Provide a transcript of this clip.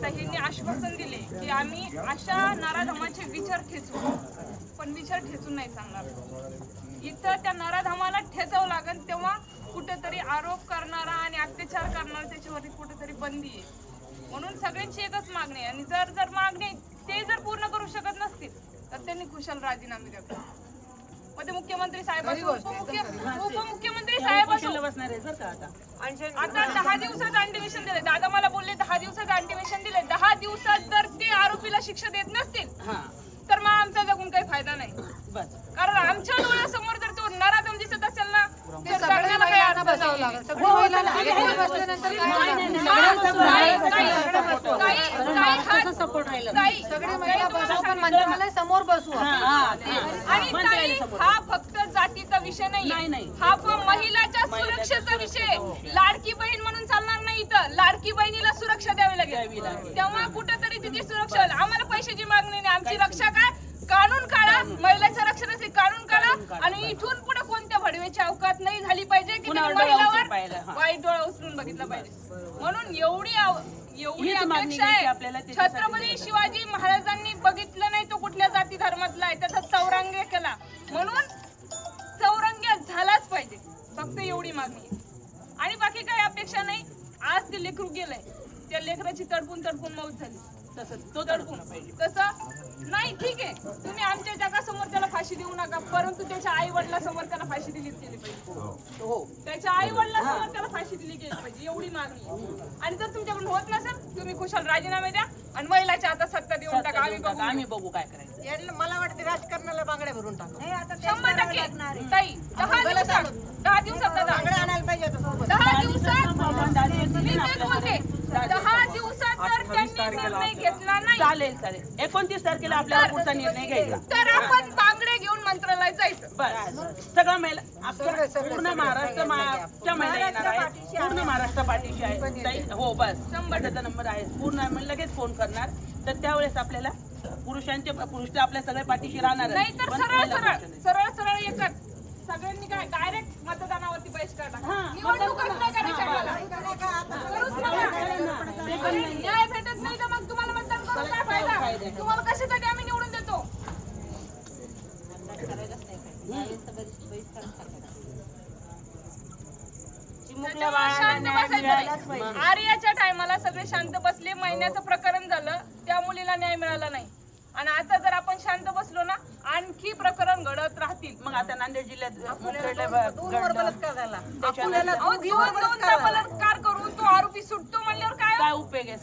आता आश्वासन दिले की आम्ही अशा नराधमाचे विचार ठेचू पण विचार ठेचून नाही सांगणार. इथं त्या नराधमाला ठेचावं लागेल तेव्हा कुठेतरी आरोप करणारा आणि अत्याचार करणारा त्याच्यावरती कुठेतरी बंदी आहे. म्हणून सगळ्यांची एकच मागणी आहे. आणि जर जर मागणी ते जर पूर्ण करू शकत नसतील तर त्यांनी कुशल राजीनामे द्यावे. मग ते मुख्यमंत्री साहेब असो, उपमुख्य- उपमुख्यमंत्री साहेब असो कुशल बसणार आहे सर का आता आता दहा दिवसात अंटिमेशन दिले दादा मला बोलले दहा दिवसात अंटिमेशन दिले दहा दिवसात जर ते आरोपीला शिक्षा देत नसतील हा तर मग आमचा जगून काही फायदा नाही बस कारण आमच्या डोळ्यासमोर जर तो नराधम दिसत असेल ना तर जगण्याला काही अर्थ नाही. सपोर्ट राहिलं? समोर बसू. हा. आणि ताई. हा फक्त जातीचा विषय नाही, नाही नाही. हा पण महिलाच्या सुरक्षेचा विषय. आहे. लाडकी बहीण म्हणून चालणार नाही इथं. लाडकी बहिणीला सुरक्षा द्यावी लागेल. तेव्हा कुठेतरी तिची सुरक्षा होईल. आम्हाला पैशाची मागणी नाही. आमची रक्षा काय? कानून काढा. महिलाचं रक्षणाचे कानून काढा. आणि इथून पुढे कोणत्या भडव्याची अवकात नाही झाली पाहिजे की महिलावर. वाईट डोळा उचलून बघितला पाहिजे. म्हणून एवढी आव- एवढी अपेक्षा आहे. छत्रपती शिवाजी महाराजांनी बघितलं नाही तो कुठल्या जाती धर्मातला आहे. त्याचा चौरंग्य केला. म्हणून चौरंग्य झालाच पाहिजे. फक्त एवढी मागणी. आहे. आणि बाकी काही अपेक्षा नाही. आज ते लेकरू गेलंय. त्या लेकराची तडपून तडपून मौत झाली. तसं तो तडपून कसं नाही ठीक आहे तुम्ही आमच्या जगासमोर त्याला फाशी देऊ नका परंतु त्याच्या आई वडिलांसमोर त्याला फाशी दिली गेली पाहिजे. हो. त्याच्या आई वडिलांसमोर त्याला फाशी दिली गेली पाहिजे एवढी मागणी आहे. आणि जर तुमच्याकडून होत नसेल तुम्ही कुशल राजीनामे द्या आणि महिलाच्या आता सत्ता देऊन टाका आम्ही बघू आम्ही बघू काय करायचं. यांना- मला वाटते राजकारणाला बांगड्या भरून टाका. शंभर टक्के. ताई दहा दिवसात दहा दिवसात दादा बांगड्या आणायला पाहिजे सोबत. दहा दिवसात. मी तेच आपल्या बोलते दहा दिवसात निर्णय घेतला नाही. चालेल चालेल. एकोणतीस तारखेला आपल्याला पुढचा निर्णय घ्यायचा. तर आपण बांगडे घेऊन मंत्रालयात जायचं. बस सगळं महिला पूर्ण महाराष्ट्र महिला येणार आहेत. पूर्ण महाराष्ट्र पाठीशी आहे. ताई, हो बस. शंभरचा नंबर आहे. पूर्ण आम्ही लगेच फोन करणार. तर त्यावेळेस आपल्याला पुरुषांचे पुरुष तर आपल्या सगळ्या पाठीशी राहणार नाही तर सरळ सरळ सरळ सरळ एकच सगळ्यांनी काय डायरेक्ट मतदानावरती बहिष्कार टाका. हा, नाही करायची आम्हाला. करूच नका. न्याय भेटत नाही तर मग तुम्हाला मतदान करून काय फायदा तुम्हाला कशासाठी आम्ही निवडून देतो? त्याच्यामुळे शांत बसायचं. आर्याच्या टायमाला सगळे शांत बसले महिन्याचं प्रकरण झालं त्या मुलीला न्याय मिळाला नाही. आणि आता जर आपण शांत बसलो ना आणखी प्रकरण घडत राहतील. मग आता नांदेड जिल्ह्यात. बलात्कार करून तो आरोपी सुटतो म्हणल्यावर काय उपयोग आहे?